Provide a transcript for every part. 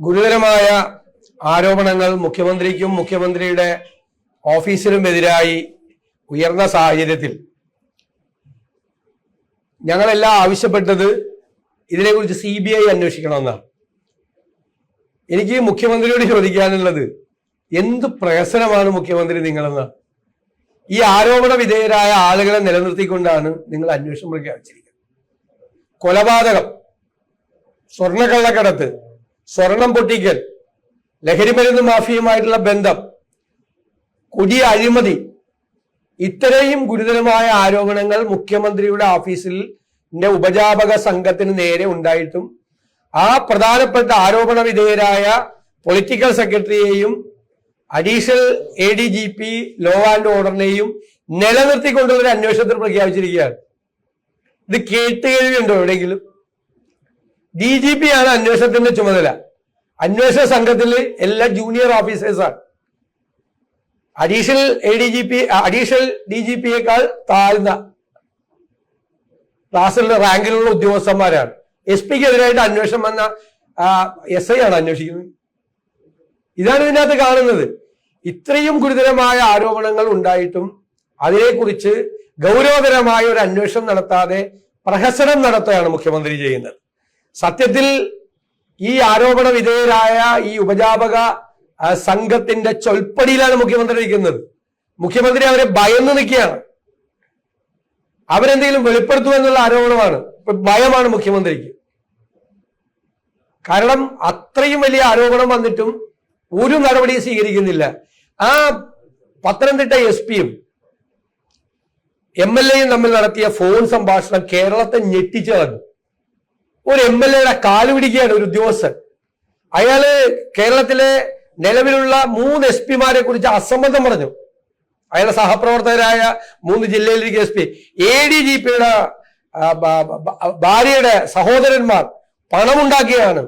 ഗുരുതരമായ ആരോപണങ്ങൾ മുഖ്യമന്ത്രിക്കും മുഖ്യമന്ത്രിയുടെ ഓഫീസിനുമെതിരായി ഉയർന്ന സാഹചര്യത്തിൽ. ഞങ്ങളെല്ലാം ആവശ്യപ്പെട്ടത് ഇതിനെക്കുറിച്ച് സി ബി ഐ അന്വേഷിക്കണമെന്നാണ്. എനിക്ക് മുഖ്യമന്ത്രിയോട് ചോദിക്കാനുള്ളത് എന്ത് പ്രഹസനമാണ് മുഖ്യമന്ത്രി നിങ്ങളെന്ന്? ഈ ആരോപണ വിധേയരായ ആളുകളെ നിലനിർത്തിക്കൊണ്ടാണ് നിങ്ങൾ അന്വേഷണം പ്രഖ്യാപിച്ചിരിക്കുന്നത് കൊലപാതകം സ്വർണക്കള്ളക്കടത്ത് സ്വർണം പൊട്ടിക്കൽ ലഹരിമരുന്ന് മാഫിയുമായിട്ടുള്ള ബന്ധം കുടിയ അഴിമതി ഇത്രയും ഗുരുതരമായ ആരോപണങ്ങൾ മുഖ്യമന്ത്രിയുടെ ഓഫീസിൽ ഉപജാപക സംഘത്തിന് നേരെ ഉണ്ടായിട്ടും ആ പ്രധാനപ്പെട്ട ആരോപണ വിധേയരായ political സെക്രട്ടറിയെയും additional A D G P law and ഓർഡറിനെയും നിലനിർത്തിക്കൊണ്ടുള്ള ഒരു അന്വേഷണത്തിൽ പ്രഖ്യാപിച്ചിരിക്കുകയാണ്. ഇത് കേട്ടുകേൾവിയുണ്ടോ എവിടെയെങ്കിലും? ഡി ജി പി ആണ് അന്വേഷണത്തിന്റെ ചുമതല. അന്വേഷണ സംഘത്തിൽ എല്ലാ junior ഓഫീസേഴ്സാണ് additional A D G P additional D G പിയേക്കാൾ താഴ്ന്ന ക്ലാസ്സിലുള്ള റാങ്കിലുള്ള ഉദ്യോഗസ്ഥന്മാരാണ്. എസ് പിക്ക് എതിരായിട്ട് അന്വേഷണം വന്ന എസ് ഐ ആണ് അന്വേഷിക്കുന്നത്. ഇതാണ് ഇതിനകത്ത് കാണുന്നത്. ഇത്രയും ഗുരുതരമായ ആരോപണങ്ങൾ ഉണ്ടായിട്ടും അതിനെക്കുറിച്ച് ഗൗരവതരമായ ഒരു അന്വേഷണം നടത്താതെ പ്രഹസനം നടത്തുകയാണ് മുഖ്യമന്ത്രി ചെയ്യുന്നത്. സത്യത്തിൽ ഈ ആരോപണ വിധേയരായ ഈ ഉപജാപക സംഘത്തിന്റെ ചൊൽപ്പടിയിലാണ് മുഖ്യമന്ത്രി ഇരിക്കുന്നത് മുഖ്യമന്ത്രി അവരെ ഭയന്ന് നിൽക്കുകയാണ്. അവരെന്തെങ്കിലും വെളിപ്പെടുത്തുമെന്നുള്ള ആരോപണമാണ് ഭയമാണ് മുഖ്യമന്ത്രിക്ക്. കാരണം അത്രയും വലിയ ആരോപണം വന്നിട്ടും ഒരു നടപടി സ്വീകരിക്കുന്നില്ല. ആ പത്തനംതിട്ട എസ് പിയും എം എൽ എയും തമ്മിൽ നടത്തിയ ഫോൺ സംഭാഷണം കേരളത്തെ ഞെട്ടിച്ചു കളഞ്ഞു. ഒരു എം എൽ എയുടെ കാൽ പിടിക്കുകയാണ് ഒരു ഉദ്യോഗസ്ഥൻ. അയാൾ കേരളത്തിലെ നിലവിലുള്ള മൂന്ന് എസ് പിമാരെ കുറിച്ച് അസംബന്ധം പറഞ്ഞു. അയാളുടെ സഹപ്രവർത്തകരായ മൂന്ന് ജില്ലയിലിരിക്കുന്ന S P A D G പിയുടെ ഭാര്യയുടെ സഹോദരന്മാർ പണമുണ്ടാക്കിയാണ്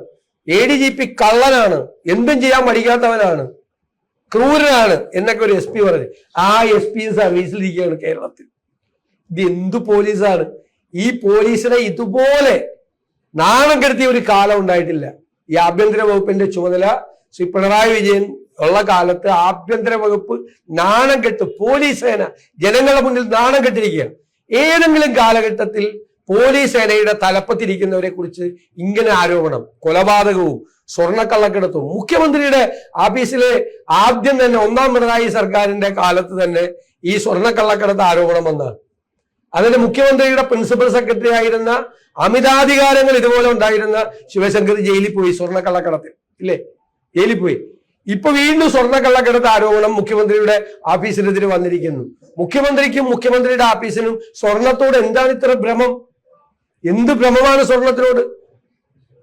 എ ഡി ജി പി കള്ളനാണ്. എന്തും ചെയ്യാൻ പഠിക്കാത്തവനാണ് ക്രൂരനാണ് എന്നൊക്കെ ഒരു എസ് പി പറഞ്ഞു. ആ എസ് പി സർവീസിലിരിക്കുകയാണ് കേരളത്തിൽ. ഇത് എന്തു പോലീസാണ്? ഈ പോലീസിനെ ഇതുപോലെ നാണം കെടുത്തിയ ഒരു കാലം ഉണ്ടായിട്ടില്ല. ഈ ആഭ്യന്തര വകുപ്പിന്റെ ചുമതല ശ്രീ പിണറായി വിജയൻ ഉള്ള കാലത്ത് ആഭ്യന്തര വകുപ്പ് നാണം കെട്ട് പോലീസ് സേന ജനങ്ങളുടെ മുന്നിൽ നാണം കെട്ടിരിക്കുകയാണ്. ഏതെങ്കിലും കാലഘട്ടത്തിൽ പോലീസ് സേനയുടെ തലപ്പത്തിരിക്കുന്നവരെ കുറിച്ച് ഇങ്ങനെ ആരോപണം കൊലപാതകവും സ്വർണക്കള്ളക്കെടുത്തും മുഖ്യമന്ത്രിയുടെ ആഫീസിലെ ആദ്യം തന്നെ ഒന്നാം പിണറായി സർക്കാരിന്റെ കാലത്ത് തന്നെ ഈ സ്വർണക്കള്ളക്കടത്ത് ആരോപണം വന്നതാണ് അതിന് മുഖ്യമന്ത്രിയുടെ പ്രിൻസിപ്പൽ സെക്രട്ടറി ആയിരുന്ന അമിതാധികാരങ്ങൾ ഇതുപോലെ ഉണ്ടായിരുന്ന ശിവശങ്കർ ജയിലിൽ പോയി സ്വർണക്കള്ളക്കടത്തിൽ. ഇല്ലേ? ജയിലിൽ പോയി. ഇപ്പൊ വീണ്ടും സ്വർണക്കള്ളക്കടത്ത് ആരോപണം മുഖ്യമന്ത്രിയുടെ ഓഫീസിനെതിരെ വന്നിരിക്കുന്നു. മുഖ്യമന്ത്രിക്കും മുഖ്യമന്ത്രിയുടെ ഓഫീസിനും സ്വർണത്തോട് എന്താണ് ഇത്ര ഭ്രമം? എന്ത് ഭ്രമമാണ് സ്വർണത്തിനോട്?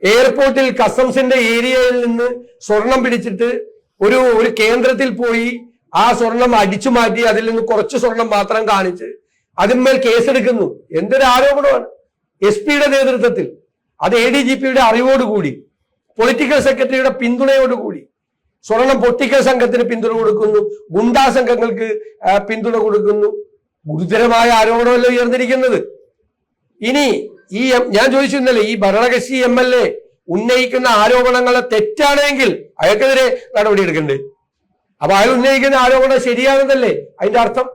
എയർപോർട്ടിൽ കസ്റ്റംസിന്റെ ഏരിയയിൽ നിന്ന് സ്വർണം പിടിച്ചിട്ട് ഒരു ഒരു കേന്ദ്രത്തിൽ പോയി ആ സ്വർണം അടിച്ചു മാറ്റി അതിൽ നിന്ന് കുറച്ച് സ്വർണം മാത്രം കാണിച്ച് അതിന്മേൽ കേസെടുക്കുന്നു. എന്തൊരു ആരോപണമാണ്? എസ് പിയുടെ നേതൃത്വത്തിൽ അത് എ ഡി ജി പിയുടെ അറിവോടുകൂടി പൊളിറ്റിക്കൽ സെക്രട്ടറിയുടെ പിന്തുണയോടുകൂടി സ്വർണം പൊട്ടിക്കൽ സംഘത്തിന് പിന്തുണ കൊടുക്കുന്നു ഗുണ്ടാ സംഘങ്ങൾക്ക് പിന്തുണ കൊടുക്കുന്നു. ഗുരുതരമായ ആരോപണമല്ല ഉയർന്നിരിക്കുന്നത്? ഇനി ഈ ഞാൻ ചോദിച്ചു ഇന്നലെ ഈ ഭരണകക്ഷി എം എൽ എ ഉന്നയിക്കുന്ന ആരോപണങ്ങളെ തെറ്റാണെങ്കിൽ അയാൾക്കെതിരെ നടപടി എടുക്കണ്ടേ അപ്പൊ അയാൾ ഉന്നയിക്കുന്ന ആരോപണം ശരിയാണെന്നല്ലേ അതിന്റെ അർത്ഥം?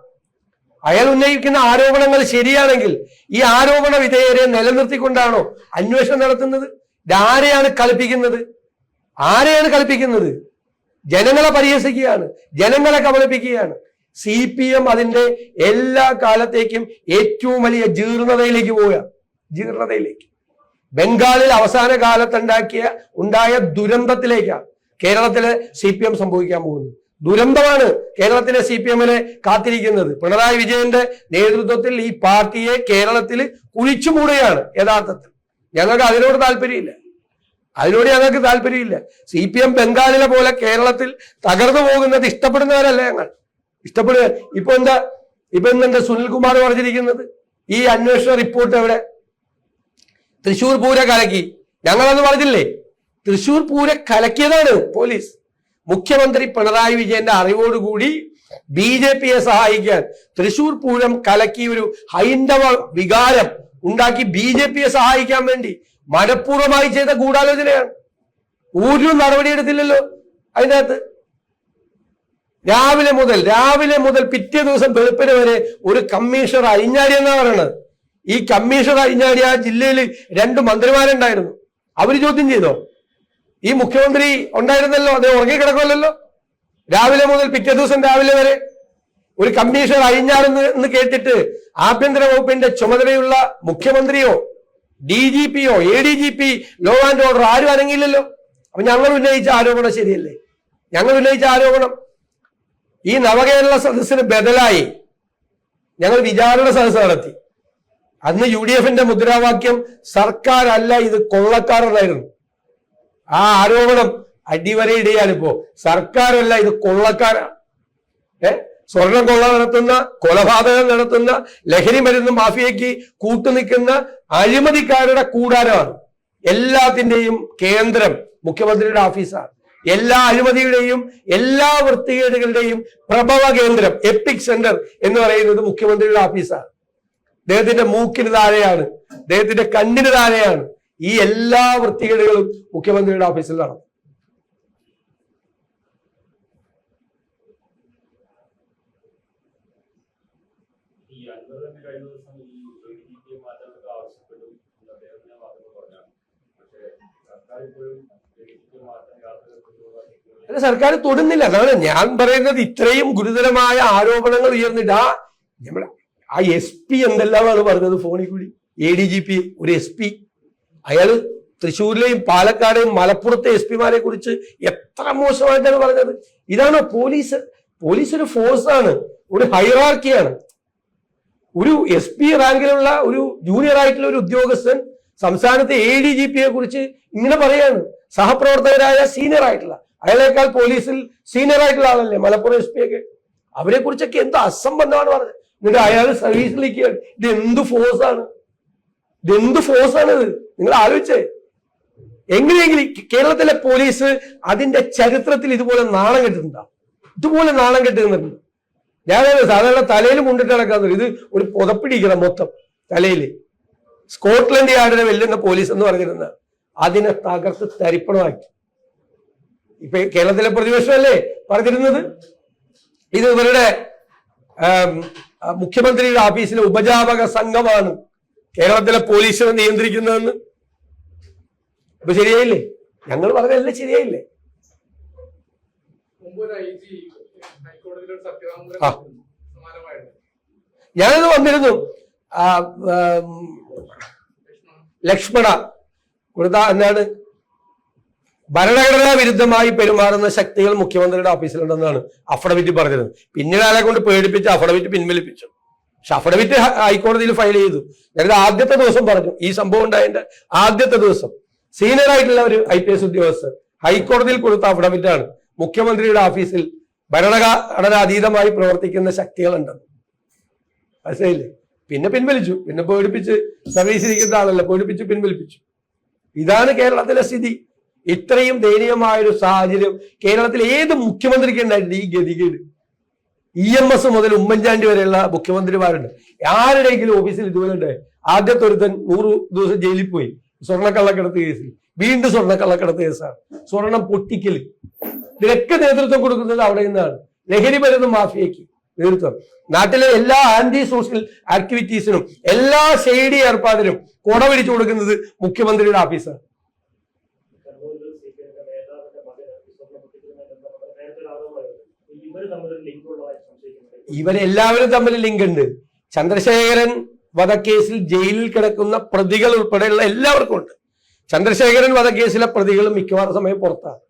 അയാൾ ഉന്നയിക്കുന്ന ആരോപണങ്ങൾ ശരിയാണെങ്കിൽ ഈ ആരോപണ വിധേയരെ നിലനിർത്തിക്കൊണ്ടാണോ അന്വേഷണം നടത്തുന്നത്? ഇതാരെയാണ് കളിപ്പിക്കുന്നത്? ആരെയാണ് കളിപ്പിക്കുന്നത്? ജനങ്ങളെ പരിഹസിക്കുകയാണ് ജനങ്ങളെ കബളിപ്പിക്കുകയാണ്. സി പി എം അതിന്റെ എല്ലാ കാലത്തേക്കും ഏറ്റവും വലിയ ജീർണതയിലേക്ക് പോവുക. ജീർണതയിലേക്ക്. ബംഗാളിൽ അവസാന കാലത്തുണ്ടാക്കിയ ഉണ്ടായ ദുരന്തത്തിലേക്കാണ് കേരളത്തിലെ സി പി എം സംഭവിക്കാൻ പോകുന്നത്. ദുരന്തമാണ് കേരളത്തിലെ സി പി എമ്മിനെ കാത്തിരിക്കുന്നത്. പിണറായി വിജയന്റെ നേതൃത്വത്തിൽ ഈ പാർട്ടിയെ കേരളത്തിൽ കുഴിച്ചു മൂടുകയാണ് യഥാർത്ഥത്തിൽ. ഞങ്ങൾക്ക് അതിനോട് താല്പര്യമില്ല. അതിനോട് ഞങ്ങൾക്ക് താല്പര്യമില്ല. സി പി എം ബംഗാളിലെ പോലെ കേരളത്തിൽ തകർന്നു പോകുന്നത് ഇഷ്ടപ്പെടുന്നവരല്ല ഞങ്ങൾ. ഇഷ്ടപ്പെടുക ഇപ്പൊ എന്താ ഇപ്പൊ എന്താ സുനിൽകുമാർ പറഞ്ഞിരിക്കുന്നത്? ഈ അന്വേഷണ റിപ്പോർട്ട് എവിടെ? തൃശൂർ പൂര കലക്കി. ഞങ്ങളന്ന് പറഞ്ഞില്ലേ? തൃശൂർ പൂര കലക്കിയതാണ് പോലീസ്. മുഖ്യമന്ത്രി പിണറായി വിജയന്റെ അറിവോടുകൂടി ബി ജെ പിയെ സഹായിക്കാൻ തൃശൂർ പൂരം കലക്കി ഒരു ഹൈന്ദവ വികാരം ഉണ്ടാക്കി ബി ജെ പിയെ സഹായിക്കാൻ വേണ്ടി മനഃപൂർവമായി ചെയ്ത ഗൂഢാലോചനയാണ്. ഒരു നടപടിയെടുത്തില്ലല്ലോ അതിന്റെ അകത്ത് രാവിലെ മുതൽ രാവിലെ മുതൽ പിറ്റേ ദിവസം വെളുപ്പിന് വരെ ഒരു കമ്മീഷണർ അഴിഞ്ഞാടിയെന്നാ പറയണത്? ഈ കമ്മീഷണർ അരിഞ്ഞാടി ആ ജില്ലയിൽ രണ്ട് മന്ത്രിമാരുണ്ടായിരുന്നു. അവർ ചോദ്യം ചെയ്തോ? ഈ മുഖ്യമന്ത്രി ഉണ്ടായിരുന്നല്ലോ അദ്ദേഹം ഉറങ്ങിക്കിടക്കുമല്ലോ രാവിലെ മുതൽ പിറ്റേ ദിവസം രാവിലെ വരെ ഒരു കമ്മീഷണർ അഴിഞ്ഞാടുന്നു എന്ന് കേട്ടിട്ട് ആഭ്യന്തര വകുപ്പിന്റെ ചുമതലയുള്ള മുഖ്യമന്ത്രിയോ D G പിയോ A D G P law and order ആരും അനങ്ങിയില്ലല്ലോ. അപ്പൊ ഞങ്ങൾ ഉന്നയിച്ച ആരോപണം ശരിയല്ലേ? ഞങ്ങൾ ഉന്നയിച്ച ആരോപണം ഈ നവകേരള സദസ്സിന് ബദലായി ഞങ്ങൾ വിചാരണ സദസ്സ് നടത്തി. അന്ന് യു ഡി എഫിന്റെ മുദ്രാവാക്യം സർക്കാരല്ല ഇത് കൊള്ളക്കാരെന്നായിരുന്നു ആ ആരോപണം അടിവരയിടയാണ് ഇപ്പോ. സർക്കാരല്ല ഇത് കൊള്ളക്കാരാണ് ഏ? സ്വർണം കൊള്ള നടത്തുന്ന കൊലപാതകം നടത്തുന്ന ലഹരി മരുന്ന് മാഫിയയ്ക്ക് കൂട്ടുനിൽക്കുന്ന അഴിമതിക്കാരുടെ കൂടാരമാണ്. എല്ലാത്തിന്റെയും കേന്ദ്രം മുഖ്യമന്ത്രിയുടെ ഓഫീസാണ്. എല്ലാ അഴിമതിയുടെയും എല്ലാ വൃത്തികേടുകളുടെയും പ്രഭവ കേന്ദ്രം എപ്പിക് സെന്റർ എന്ന് പറയുന്നത് മുഖ്യമന്ത്രിയുടെ ഓഫീസാണ്. അദ്ദേഹത്തിന്റെ മൂക്കിന് താഴെയാണ്. അദ്ദേഹത്തിന്റെ കണ്ണിന് താഴെയാണ്. ഈ എല്ലാ വൃത്തികേടുകളും മുഖ്യമന്ത്രിയുടെ ഓഫീസിൽ നടന്നു സർക്കാർ തൊടുന്നില്ല. അതാണ് ഞാൻ പറയുന്നത്. ഇത്രയും ഗുരുതരമായ ആരോപണങ്ങൾ ഉയർന്നിട്ട് ആ നമ്മളെ ആ എസ് പി എന്തെല്ലാമാണ് പറഞ്ഞത്? ഫോണിൽ കൂടി. എ ഡി ജി പി ഒരു എസ് പി. അയാൾ തൃശ്ശൂരിലെയും പാലക്കാടെയും മലപ്പുറത്തെ എസ് പിമാരെ കുറിച്ച് എത്ര മോശമായിട്ടാണ് പറഞ്ഞത്? ഇതാണ് പോലീസ് പോലീസ് ഒരു ഫോഴ്സ് ആണ് ഒരു ഹൈറാർക്കിയാണ്. ഒരു എസ് പി റാങ്കിലുള്ള ഒരു ജൂനിയർ ആയിട്ടുള്ള ഒരു ഉദ്യോഗസ്ഥൻ സംസ്ഥാനത്തെ എ ഡി ജി പിയെ കുറിച്ച് ഇങ്ങനെ പറയാണ്. സഹപ്രവർത്തകരായ സീനിയർ ആയിട്ടുള്ള അയാളേക്കാൾ പോലീസിൽ സീനിയർ ആയിട്ടുള്ള ആളല്ലേ മലപ്പുറം എസ് പി ഒക്കെ അവരെ കുറിച്ചൊക്കെ എന്ത് അസംബന്ധമാണ് പറഞ്ഞത്? എന്നിട്ട് അയാൾ സർവീസിലേക്ക് ഇത് എന്ത് ഫോഴ്സ് ആണ്? ഇത് എന്ത് ഫോഴ്സ് ആണ് ഇത് നിങ്ങൾ ആലോചിച്ചേ. എങ്ങനെയെങ്കിലും കേരളത്തിലെ പോലീസ് അതിന്റെ ചരിത്രത്തിൽ ഇതുപോലെ നാണം കെട്ടിട്ടുണ്ടോ? ഇതുപോലെ നാണം കെട്ടുന്നുണ്ട് ഞാൻ സാധാരണ തലയിൽ കൊണ്ടിട്ട് നടക്കാന്ന് ഇത് ഒരു പുതപ്പിടിക്കണം മൊത്തം തലയിൽ സ്കോട്ട്ലൻഡ് യാർഡിനെ വെല്ലുന്ന പോലീസ് എന്ന് പറഞ്ഞിരുന്ന അതിനെ തകർത്ത് തരിപ്പണമാക്കി. ഇപ്പൊ കേരളത്തിലെ പ്രതിപക്ഷമല്ലേ പറഞ്ഞിരുന്നത്? ഇത് ഇവരുടെ മുഖ്യമന്ത്രിയുടെ ഓഫീസിലെ ഉപജാപക സംഘമാണ്. കേരളത്തിലെ പോലീസിനെ നിയന്ത്രിക്കുന്നതെന്ന്? അപ്പൊ ശരിയായില്ലേ? ഞങ്ങൾ പറഞ്ഞതല്ലേ ശരിയായില്ലേ? ആ. ഞാനത് വന്നിരുന്നു. ലക്ഷ്മണ. കൊടുത്ത എന്താണ്? ഭരണഘടനാ വിരുദ്ധമായി പെരുമാറുന്ന ശക്തികൾ മുഖ്യമന്ത്രിയുടെ ഓഫീസിലുണ്ടെന്നാണ് അഫഡവിറ്റ് പറഞ്ഞിരുന്നത്. പിന്നീട് ആളെ കൊണ്ട് പേടിപ്പിച്ച് അഫഡവിറ്റ് പിൻവലിപ്പിച്ചു. പക്ഷെ ഹൈക്കോടതിയിൽ ഫയൽ ചെയ്തു. ഞങ്ങളുടെ ആദ്യത്തെ ദിവസം പറഞ്ഞു. ഈ സംഭവം ഉണ്ടായതിന്റെ ആദ്യത്തെ ദിവസം സീനിയർ ആയിട്ടുള്ള ഒരു ഐ പി എസ് ഉദ്യോഗസ്ഥർ ഹൈക്കോടതിയിൽ കൊടുത്ത അഫിഡവിറ്റ് ആണ്. മുഖ്യമന്ത്രിയുടെ ഓഫീസിൽ ഭരണഘടന അതീതമായി പ്രവർത്തിക്കുന്ന ശക്തികളുണ്ടെന്ന് മനസ്സിലായില്ലേ? പിന്നെ പിൻവലിച്ചു. പിന്നെ പേടിപ്പിച്ച് സർവീസിലിരിക്കുന്ന ആളല്ല. പേടിപ്പിച്ച് പിൻവലിപ്പിച്ചു. ഇതാണ് കേരളത്തിലെ സ്ഥിതി. ഇത്രയും ദയനീയമായ ഒരു സാഹചര്യം കേരളത്തിൽ ഏത് മുഖ്യമന്ത്രിക്ക് ഉണ്ടായിട്ടുണ്ട് ഈ ഗതികേട്? ഇ എം എസ് മുതൽ ഉമ്മൻചാണ്ടി വരെയുള്ള മുഖ്യമന്ത്രിമാരുണ്ട്. ആരുടെയെങ്കിലും ഓഫീസിൽ ഇതുപോലെ ഉണ്ട് ആദ്യത്തെ ഒരുത്തൻ നൂറ് ദിവസം ജയിലിൽ പോയി. സ്വർണക്കള്ളക്കടത്ത് കേസിൽ. വീണ്ടും സ്വർണക്കള്ളക്കടത്ത് കേസാണ്. സ്വർണം പൊട്ടിക്കൽ ഇതിനൊക്കെ നേതൃത്വം കൊടുക്കുന്നത് അവിടെ നിന്നാണ്. ലഹരി മരുന്ന് മാഫിയയ്ക്ക് നേതൃത്വം. നാട്ടിലെ എല്ലാ ആന്റി സോഷ്യൽ ആക്ടിവിറ്റീസിനും എല്ലാ ഷെയ്ഡി ഏർപ്പാടിനും കുട പിടിച്ചു കൊടുക്കുന്നത് മുഖ്യമന്ത്രിയുടെ ഓഫീസാണ് ഇവർ തമ്മിൽ ലിങ്ക് ഇവരെല്ലാവരും തമ്മിൽ ലിങ്ക് ഉണ്ട് ചന്ദ്രശേഖരൻ വധക്കേസിൽ ജയിലിൽ കിടക്കുന്ന പ്രതികൾ ഉൾപ്പെടെയുള്ള എല്ലാവർക്കും ഉണ്ട്. ചന്ദ്രശേഖരൻ വധക്കേസിലെ പ്രതികൾ മിക്കവാറും സമയം പുറത്താണ്.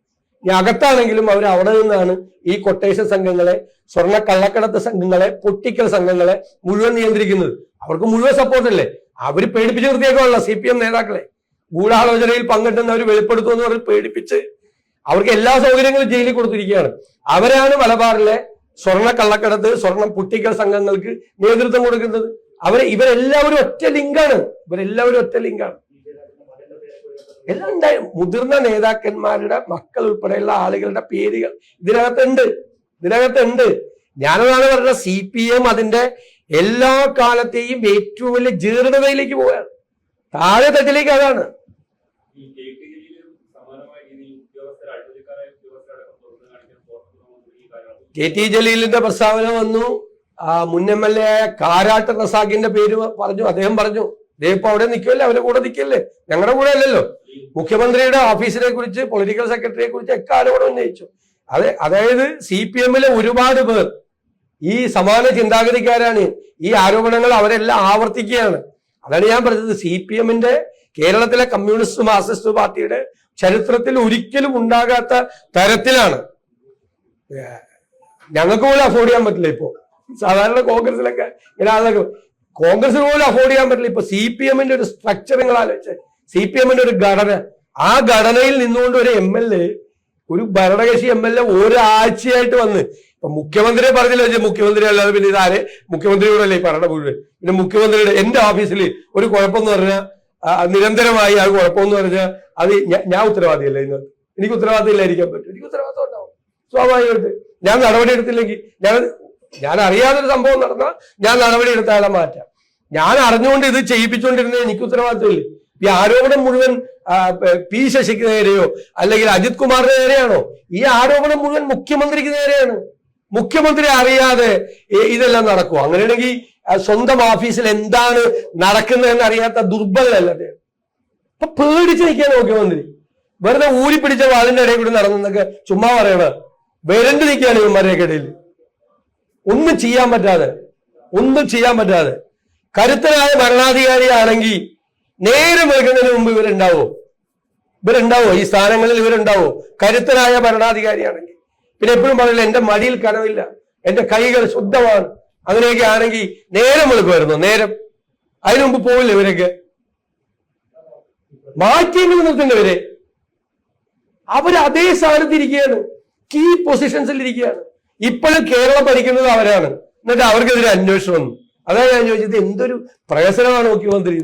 ഇനി അകത്താണെങ്കിലും അവർ അവിടെ നിന്നാണ് ഈ കൊട്ടേഷൻ സംഘങ്ങളെ സ്വർണ കള്ളക്കടത്ത് സംഘങ്ങളെ പൊട്ടിക്കൽ സംഘങ്ങളെ മുഴുവൻ നിയന്ത്രിക്കുന്നത്. അവർക്ക് മുഴുവൻ സപ്പോർട്ടല്ലേ അവർ പേടിപ്പിച്ച് നിർത്തിയേക്കുള്ള സി പി എം നേതാക്കളെ. ഗൂഢാലോചനയിൽ പങ്കിട്ടെന്ന് അവർ വെളിപ്പെടുത്തുമെന്ന് പറഞ്ഞ് പേടിപ്പിച്ച് അവർക്ക് എല്ലാ സൗകര്യങ്ങളും ജയിലിൽ കൊടുത്തിരിക്കുകയാണ്. അവരാണ് മലബാറിലെ സ്വർണ കള്ളക്കടത്ത് സ്വർണം പൊട്ടിക്കൽ സംഘങ്ങൾക്ക് നേതൃത്വം കൊടുക്കുന്നത്. അവരെ ഇവരെല്ലാവരും ഒറ്റ ലിങ്കാണ്. ഇവരെല്ലാവരും ഒറ്റ ലിങ്കാണ്. എല്ലാം ഉണ്ടായി മുതിർന്ന നേതാക്കന്മാരുടെ മക്കൾ ഉൾപ്പെടെയുള്ള ആളുകളുടെ പേരുകൾ ഇതിനകത്തുണ്ട്. ഇതിനകത്തുണ്ട്. ഞാനതാണ് പറഞ്ഞത് സി പി എം അതിന്റെ എല്ലാ കാലത്തെയും ഏറ്റവും വലിയ ജീർണതയിലേക്ക് പോവുകയാണ്. താഴെ തട്ടിലേക്ക് അതാണ് ഈ കെ ടി യിലും സമാനമായ രീതിയിൽ കെ ടി ജലീലിന്റെ പ്രസ്താവന വന്നു. ആ മുൻ എം എൽ എ ആയ കാരാട്ട് റസാഖിന്റെ പേര് പറഞ്ഞു. അദ്ദേഹം പറഞ്ഞു അദ്ദേഹം ഇപ്പൊ അവിടെ നിൽക്കുമല്ലേ അവരുടെ കൂടെ നിൽക്കല്ലേ? ഞങ്ങളുടെ കൂടെ അല്ലല്ലോ. മുഖ്യമന്ത്രിയുടെ ഓഫീസിനെ കുറിച്ച് പൊളിറ്റിക്കൽ സെക്രട്ടറിയെ കുറിച്ച് ആരോപണം ഉന്നയിച്ചു. അതെ അതായത് സി പി എമ്മിലെ ഒരുപാട് പേർ ഈ സമാന ചിന്താഗതിക്കാരാണ്. ഈ ആരോപണങ്ങൾ അവരെല്ലാം ആവർത്തിക്കുകയാണ്. അതാണ് ഞാൻ പറഞ്ഞത്. സി പി എമ്മിന്റെ കേരളത്തിലെ കമ്മ്യൂണിസ്റ്റ് മാർക്സിസ്റ്റ് പാർട്ടിയുടെ ചരിത്രത്തിൽ ഒരിക്കലും ഉണ്ടാകാത്ത തരത്തിലാണ്. ഞങ്ങൾക്ക് പോലും അഫോർഡ് ചെയ്യാൻ പറ്റില്ല ഇപ്പോ. സാധാരണ കോൺഗ്രസിലൊക്കെ ഇങ്ങനെ കോൺഗ്രസിന് പോലും അഫോർഡ് ചെയ്യാൻ പറ്റില്ല. ഇപ്പൊ സി പി എമ്മിന്റെ ഒരു സ്ട്രക്ചർ നിങ്ങൾ ആലോചിച്ച്. സി പി എമ്മിന്റെ ഒരു ഘടന. ആ ഘടനയിൽ നിന്നുകൊണ്ട് ഒരു എം എൽ എ ഒരു ഭരണകക്ഷി എം എൽ എ ഒരാഴ്ചയായിട്ട് വന്ന്. ഇപ്പൊ മുഖ്യമന്ത്രിയെ പറഞ്ഞില്ല മുഖ്യമന്ത്രി അല്ലാതെ പിന്നെ ഇതാരെ മുഖ്യമന്ത്രിയോടല്ലേ ഈ ഭരണ മുഴുവൻ. പിന്നെ മുഖ്യമന്ത്രിയുടെ എന്റെ ഓഫീസിൽ ഒരു കുഴപ്പമെന്ന് പറഞ്ഞാൽ നിരന്തരമായി ആ കുഴപ്പമെന്ന് പറഞ്ഞാൽ അത് ഞാൻ ഉത്തരവാദിയല്ല ഇന്ന്? എനിക്ക് ഉത്തരവാദിത്തം ഇല്ലായിരിക്കാൻ പറ്റും. എനിക്ക് ഉത്തരവാദിത്തം ഉണ്ടാവും. സ്വാഭാവികമായിട്ട്. ഞാൻ നടപടി എടുത്തില്ലെങ്കിൽ ഞാൻ ഞാൻ അറിയാതൊരു സംഭവം നടന്നാൽ ഞാൻ നടപടി എടുത്താലും മാറ്റാം. ഞാൻ അറിഞ്ഞുകൊണ്ട് ഇത് ചെയ്യിപ്പിച്ചുകൊണ്ടിരുന്നത് എനിക്ക് ഉത്തരവാദിത്തമില്ല ഈ ആരോപണം മുഴുവൻ പി ശശിക്ക് നേരെയോ അല്ലെങ്കിൽ അജിത് കുമാറിന് നേരെയാണോ? ഈ ആരോപണം മുഴുവൻ മുഖ്യമന്ത്രിക്ക് നേരെയാണ്. മുഖ്യമന്ത്രി അറിയാതെ ഇതെല്ലാം നടക്കുമോ അങ്ങനെയാണെങ്കിൽ സ്വന്തം ഓഫീസിൽ എന്താണ് നടക്കുന്നതെന്ന് അറിയാത്ത ദുർബലല്ല അദ്ദേഹം. അപ്പൊ പേടിച്ച് നിൽക്കാൻ മുഖ്യമന്ത്രി വെറുതെ ഊരി പിടിച്ച വാളിന്റെ ഇടയിൽ കൂടി നടന്നെന്നൊക്കെ ചുമ്മാ പറയണ വരണ്ട് നിൽക്കുകയാണ് ഇവന്മാരെയൊക്കെ ഒന്നും ചെയ്യാൻ പറ്റാതെ ഒന്നും ചെയ്യാൻ പറ്റാതെ. കരുത്തനായ ഭരണാധികാരിയാണെങ്കിൽ നേരെ വെളുക്കുന്നതിന് മുമ്പ് ഇവരുണ്ടാവോ? ഇവരുണ്ടാവോ? ഈ സ്ഥാനങ്ങളിൽ ഇവരുണ്ടാവോ? കരുത്തനായ ഭരണാധികാരിയാണെങ്കിൽ. പിന്നെ എപ്പോഴും പറയില്ല എന്റെ മടിയിൽ കനവില്ല എന്റെ കൈകൾ ശുദ്ധമാണ്. അങ്ങനെയൊക്കെ ആണെങ്കിൽ നേരം വെളുക്കുമായിരുന്നു നേരം. അതിനു മുമ്പ് പോവില്ല ഇവരൊക്കെ? മാറ്റിയെങ്കിലും നിർത്തേണ്ട ഇവരെ. അവർ അതേ സ്ഥാനത്ത് ഇരിക്കുകയാണ്. കീ പൊസിഷൻസിൽ ഇരിക്കുകയാണ്. ഇപ്പോഴും കേരളം ഭരിക്കുന്നത് അവരാണ്. എന്നിട്ട് അവർക്കെതിരെ അന്വേഷണം അതാണ് ഞാൻ ചോദിച്ചത്. എന്തൊരു പ്രഹസനമാണ് മുഖ്യമന്ത്രി